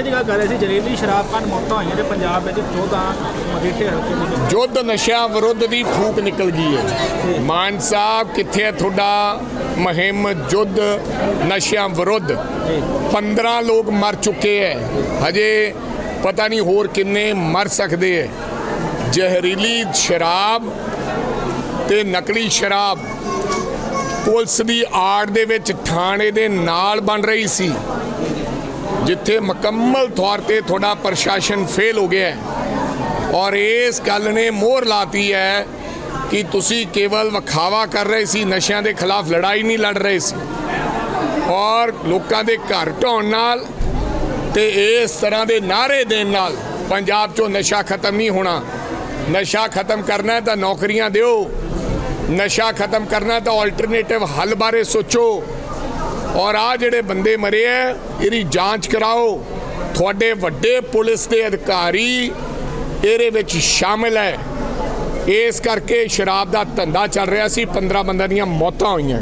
ਨਸ਼ੇ ਦੀ ਗੱਲ ਕਰ ਰਹੇ ਸੀ ਜਰੇਲੀ ਸ਼ਰਾਬ ਕਾਂਡ ਮੌਤਾਂ ਹੋਈਆਂ ਨੇ ਪੰਜਾਬ ਵਿੱਚ 14 ਮਜੀਠੇ ਹਲਕੇ ਦੇ ਵਿੱਚ ਯੁੱਧ ਨਸ਼ਿਆਂ ਵਿਰੁੱਧ ਦੀ ਫੂਕ ਨਿਕਲ ਗਈ ਹੈ। ਮਾਨ ਸਾਹਿਬ ਕਿੱਥੇ ਹੈ ਤੁਹਾਡਾ ਮੁਹਿੰਮ ਯੁੱਧ ਨਸ਼ਿਆਂ ਵਿਰੁੱਧ? 15 ਲੋਕ ਮਰ ਚੁੱਕੇ ਹੈ। ਹਜੇ ਪਤਾ ਨਹੀਂ ਹੋਰ ਕਿੰਨੇ ਮਰ ਸਕਦੇ ਹੈ। ਜ਼ਹਿਰੀਲੀ ਸ਼ਰਾਬ ਤੇ ਨਕਲੀ ਸ਼ਰਾਬ ਪੁਲਿਸ ਦੀ ਆੜ ਦੇ ਵਿੱਚ ਥਾਣੇ ਦੇ ਨਾਲ ਬਣ ਰਹੀ ਸੀ। ਜਿੱਥੇ ਮੁਕੰਮਲ ਤੌਰ ਤੇ ਤੁਹਾਡਾ ਪ੍ਰਸ਼ਾਸਨ ਫੇਲ ਹੋ ਗਿਆ ਹੈ। ਔਰ ਇਸ ਗੱਲ ਨੇ ਮੋਹਰ ਲਾਤੀ ਹੈ ਕਿ ਤੁਸੀਂ ਕੇਵਲ ਵਿਖਾਵਾ ਕਰ ਰਹੇ ਸੀ, ਨਸ਼ਿਆਂ ਦੇ ਖਿਲਾਫ ਲੜਾਈ ਨਹੀਂ ਲੜ ਰਹੇ ਸੀ। ਔਰ ਲੋਕਾਂ ਦੇ ਘਰ ਢਾਉਣ ਨਾਲ ਤੇ ਇਸ ਤਰ੍ਹਾਂ ਦੇ ਨਾਰੇ ਦੇਣ ਨਾਲ ਪੰਜਾਬ 'ਚੋਂ ਨਸ਼ਾ ਖਤਮ ਨਹੀਂ ਹੋਣਾ। ਨਸ਼ਾ ਖਤਮ ਕਰਨਾ ਹੈ ਤਾਂ ਨੌਕਰੀਆਂ ਦਿਓ। ਨਸ਼ਾ ਖਤਮ ਕਰਨਾ ਤਾਂ ਆਲਟਰਨੇਟਿਵ ਹੱਲ ਬਾਰੇ ਸੋਚੋ। ਔਰ ਆ ਜਿਹੜੇ ਬੰਦੇ ਮਰੇ ਐ, ਇਹਦੀ ਜਾਂਚ ਕਰਾਓ। ਤੁਹਾਡੇ ਵੱਡੇ ਪੁਲਿਸ ਦੇ ਅਧਿਕਾਰੀ ਇਹਦੇ ਵਿੱਚ ਸ਼ਾਮਿਲ ਹੈ ਇਸ ਕਰਕੇ ਸ਼ਰਾਬ ਦਾ ਧੰਦਾ ਚੱਲ ਰਿਹਾ ਸੀ 15 ਬੰਦਿਆਂ ਦੀਆਂ ਮੌਤਾਂ ਹੋਈਆਂ।